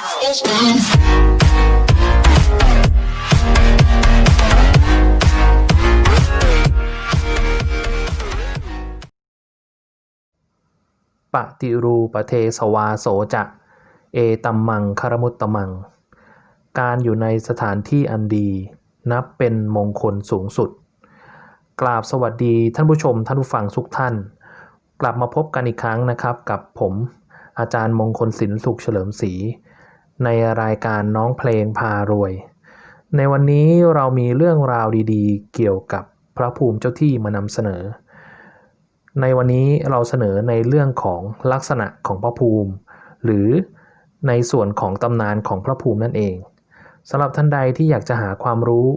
ปฏิรูปเทสวาโสจะ เอตัมมังคารมุตตมัง การอยู่ในสถานที่อันดี นับเป็นมงคลสูงสุด กราบสวัสดีท่านผู้ชมท่านผู้ฟังทุกท่าน กลับมาพบกันอีกครั้งนะครับกับผมอาจารย์มงคลศิลป์สุขเฉลิมศรี ในรายการน้องเพลงพารวย ในวันนี้เรามีเรื่องราวดีๆ เกี่ยวกับพระภูมิเจ้าที่มานำเสนอ ในวันนี้เราเสนอในเรื่องของลักษณะของพระภูมิ หรือในส่วนของตำนานของพระภูมินั่นเองสำหรับท่านใดที่อยากจะหาความรู้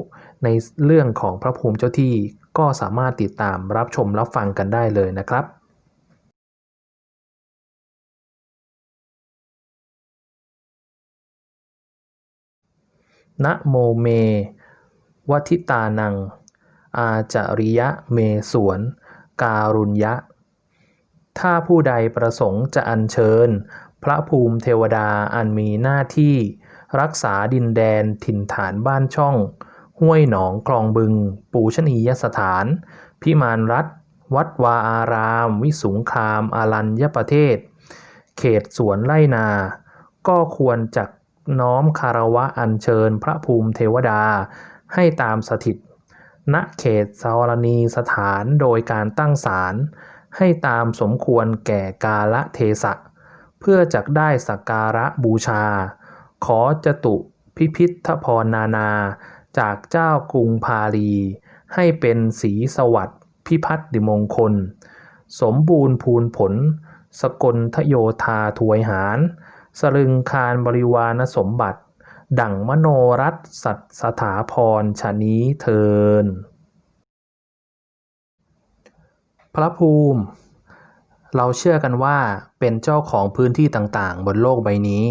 ในเรื่องของพระภูมิเจ้าที่ก็สามารถติดตามรับชมรับฟังกันได้เลยนะครับ นะโมเม วัทิตานัง อาจาริยะเมสวน การุญยะ ถ้าผู้ใดประสงค์จะอัญเชิญ พระภูมิเทวดาอันมีหน้าที่ รักษาดินแดนถิ่นฐานบ้านช่อง ห้วยหนองคลองบึง ปูชนียสถาน พิมานรัฐ วัดวาอาราม วิสุงคามอารัญญประเทศ เขตสวนไร่นา ก็ควรจัก น้อมคารวะอัญเชิญพระภูมิเทวดาให้ตามสถิต ณเขตสารณีสถานโดยการตั้งศาลให้ตามสมควรแก่กาละเทศะ เพื่อจักได้สักการะบูชา ขอจตุพิพิธพรนานา จากเจ้ากรุงพาลี ให้เป็นสีสวัสดิ์พิพัฒน์ดิมงคล สมบูรณ์พูนผล สกลทโยธาถวยหาร สลึงคารบริวารสมบัติ ดั่งมโนรัตสัตสถาพรชนี้เทิน พระภูมิ เราเชื่อกันว่าเป็นเจ้าของพื้นที่ต่างๆ บนโลกใบนี้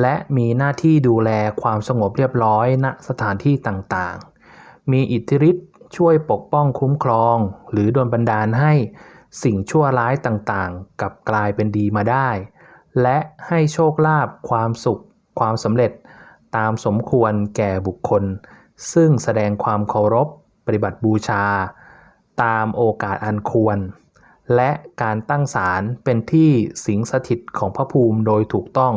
และมีหน้าที่ดูแลความสงบเรียบร้อยณสถานที่ต่างๆ มีอิทธิฤทธิ์ช่วยปกป้องคุ้มครอง หรือโดนบันดาลให้สิ่งชั่วร้ายต่างๆ กลับกลายเป็นดีมาได้ และให้โชคลาภความสุข ความสำเร็จ ตามสมควรแก่บุคคล ซึ่งแสดงความเคารพ ปฏิบัติบูชา ตามโอกาสอันควร และการตั้งศาลเป็นที่สิงสถิตของพระภูมิโดยถูกต้อง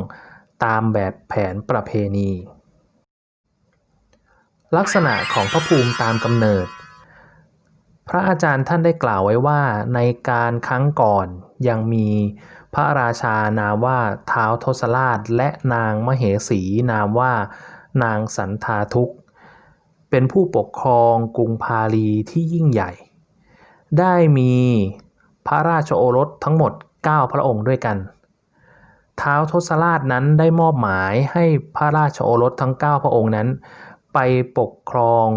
ตามแบบแผนประเพณี ลักษณะของพระภูมิตามกำเนิด พระอาจารย์ท่านได้กล่าวไว้ว่าในการครั้งก่อนยังมี พระราชานามว่าท้าวทศราชและนางมเหสีนามว่านางสันทาทุก เป็นผู้ปกครองกรุงพาลีที่ยิ่งใหญ่ ได้มีพระราชโอรสทั้งหมด 9 พระองค์ด้วยกันท้าวทศราชนั้นได้มอบหมายให้พระราชโอรสทั้ง 9 พระองค์นั้น ไปปกครอง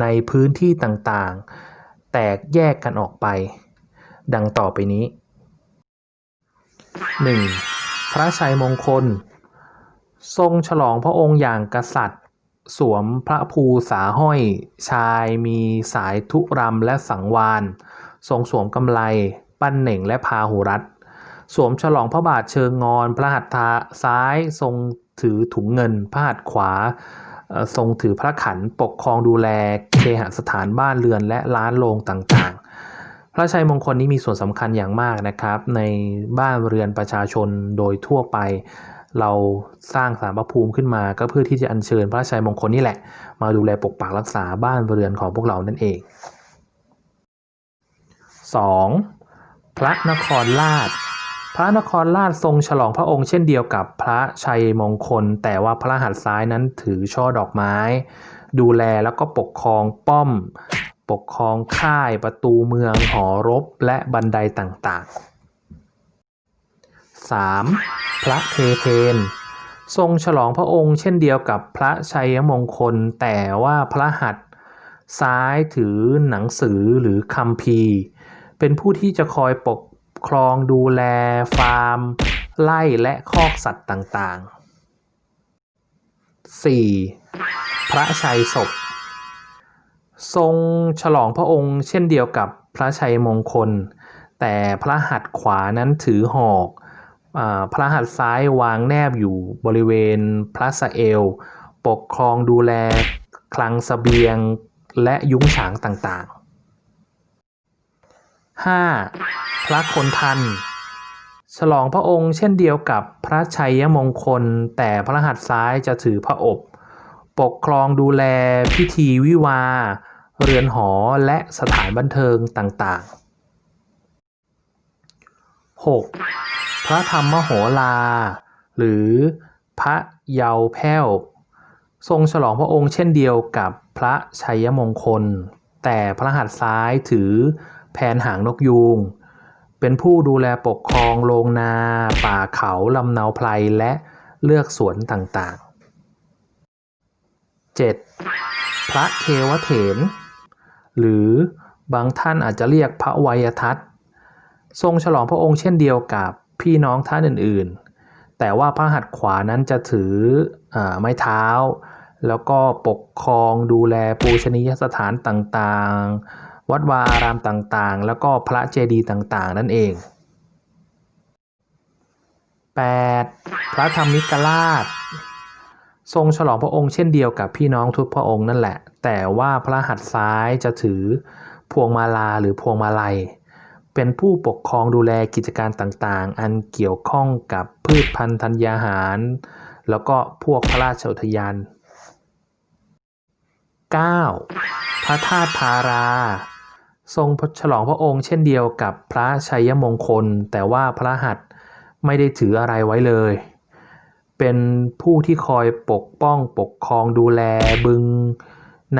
ในพื้นที่ต่างๆ แตกแยกกันออกไป ดังต่อไปนี้ 1. พระชัยมงคล ทรงฉลองพระองค์อย่างกษัตริย์ สวมพระภูษาห้อย ชายมีสายทุรำและสังวาน ทรงสวมกำไล ปั้นเหน่งและพาหุรัตสวมฉลองพระบาทเชิงงอน พระหัตถ์ซ้ายทรงถือถุงเงิน พระหัตถ์ขวาทรงถือพระขันปกครองดูแลเคหสถานบ้านเรือนและร้านโรงต่าง พระชัยมงคลนี้มีส่วนสำคัญอย่างมากนะครับ ในบ้านเรือนประชาชนโดยทั่วไป เราสร้างสารพระภูมิขึ้นมาก็เพื่อที่จะอัญเชิญพระชัยมงคลนี่แหละ มาดูแลปกปักรักษาบ้านเรือนของพวกเรานั่นเอง 2. พระนครราชพระนครราชทรงฉลองพระองค์เช่นเดียวกับพระชัยมงคล แต่ว่าพระหัตถ์ซ้ายนั้นถือช่อดอกไม้ ดูแลแล้วก็ปกครองป้อม ปกครองค่ายประตูเมืองหอรบและบันไดต่างๆ 3. พระเทเพนทรงฉลองพระองค์เช่นเดียวกับพระชัยมงคล แต่ว่าพระหัตถ์ซ้ายถือหนังสือหรือคัมภีเป็นผู้ที่จะคอยปกครองดูแลฟาร์ม ไล่และคอกสัตว์ต่างๆ 4. พระชัยศพ ทรงฉลองพระองค์เช่นเดียวกับพระชัยมงคล แต่พระหัตถ์ขวานั้นถือหอกอพระหัตถ์ซ้ายวางแนบอยู่บริเวณพระสะเอวปกครองดูแลคลังสเสบียงและยุ้งฉางต่างๆ 5. พระคนทัน ฉลองพระองค์เช่นเดียวกับพระชัยมงคล แต่พระหัตถ์ซ้ายจะถือพระอบ ปกครองดูแลพิธีวิวา เรือนหอและสถานบันเทิงต่างๆ 6. พระธรรมโหรา หรือพระเยาวแพ้ว ทรงฉลองพระองค์เช่นเดียวกับพระชัยมงคล แต่พระหัตถ์ซ้ายถือแผนหางนกยูง เป็นผู้ดูแลปกครองโรงนา ป่าเขาลำเนาไพรและเลือกสวนต่างๆ 7. พระเทวเถน หรือบางท่านอาจจะเรียกพระวัยทัตทรงฉลองพระองค์เช่นเดียวกับพี่น้องท่านอื่นๆ แต่ว่าพระหัตถ์ขวานั้นจะถืออไม้เท้า แล้วก็ปกครองดูแลปูชนียสถานต่างๆ วัดวาอารามต่างๆ แล้วก็พระเจดีย์ต่างๆ นั่นเอง 8. พระธรรมิกราช ทรงฉลองพระองค์เช่นเดียวกับพี่น้องทุกพระองค์นั่นแหละ แต่ว่าพระหัตถ์ซ้ายจะถือพวงมาลาหรือพวงมาลัย เป็นผู้ปกครองดูแลกิจการต่างๆ อันเกี่ยวข้องกับพืชพันธุ์ธัญญาหาร แล้วก็พวกพระราชอุทยาน 9. พระธาตุพารา ทรงฉลองพระองค์เช่นเดียวกับพระชัยมงคล แต่ว่าพระหัตถ์ไม่ได้ถืออะไรไว้เลย เป็นผู้ที่คอยปกป้องปกครองดูแลบึง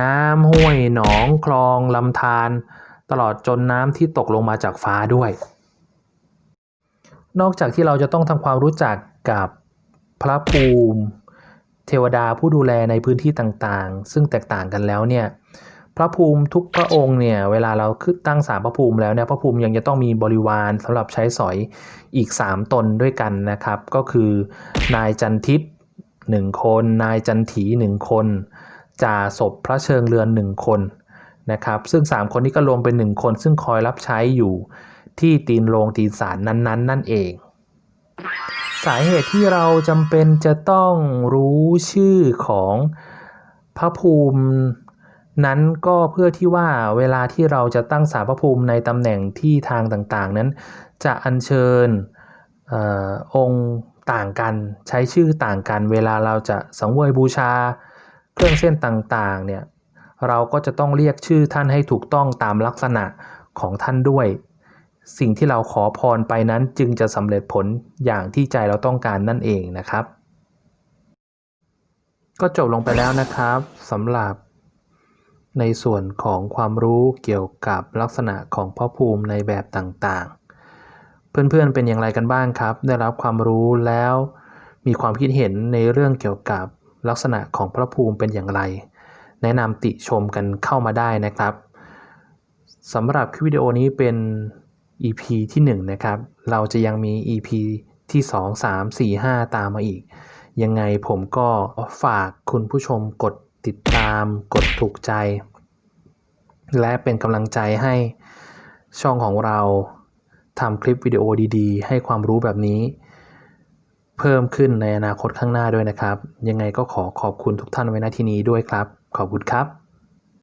น้ำห้วยหนองคลองลำธารตลอดจนน้ำที่ตกลงมาจากฟ้าด้วย นอกจากที่เราจะต้องทำความรู้จักกับพระภูมิ เทวดาผู้ดูแลในพื้นที่ต่างๆ ซึ่งแตกต่างกันแล้วเนี่ย พระภูมิทุกพระองค์เนี่ยเวลาเราขึ้นตั้งศาลพระภูมิแล้วเนี่ยพระภูมิยังจะต้องมีบริวารสำหรับใช้สอยอีก 3 ตนด้วยกันนะครับ ก็คือนายจันทิพย์หนึ่งคน นายจันถีหนึ่งคนจ่าศพพระเชิงเรือนหนึ่งคนนะครับซึ่ง 3 คนนี้ก็รวมเป็น 1 คน ซึ่งคอยรับใช้อยู่ที่ตีนโรงตีนศาลนั้นๆนั่นเอง สาเหตุที่เราจำเป็นจะต้องรู้ชื่อของพระภูมิ นั้นก็เพื่อที่ว่าเวลาที่เราจะตั้งศาลพระภูมิในตำแหน่งที่ทางต่างๆ นั้น จะอัญเชิญอองค์ต่างกันใช้ชื่อต่างกัน เวลาเราจะสังเวยบูชาเครื่องเส้นต่างๆเนี่ยเราก็จะต้องเรียกชื่อท่านให้ถูกต้องตามลักษณะของท่านด้วย สิ่งที่เราขอพรไปนั้นจึงจะสำเร็จผลอย่างที่ใจเราต้องการนั่นเองนะครับ ก็จบลงไปแล้วนะครับสำหรับ ในส่วนของความรู้เกี่ยวกับลักษณะของพระภูมิในแบบต่างๆ เพื่อนๆเป็นอย่างไรกันบ้างครับ ได้รับความรู้แล้วมีความคิดเห็นในเรื่องเกี่ยวกับลักษณะของพระภูมิเป็นอย่างไร แนะนำติชมกันเข้ามาได้นะครับสำหรับคลิปวิดีโอนี้เป็น EP ที่ 1 นะครับ เราจะยังมี EP ที่ 2 3 4 5 ตามมาอีก ยังไงผมก็ฝากคุณผู้ชมกด ติดตามกดถูกใจ และเป็นกำลังใจให้ช่องของเราทำคลิปวิดีโอดีๆ ให้ความรู้แบบนี้ เพิ่มขึ้นในอนาคตข้างหน้าด้วยนะครับ ยังไงก็ขอขอบคุณทุกท่านไว้ณที่นี้ด้วยครับ ขอบคุณครับ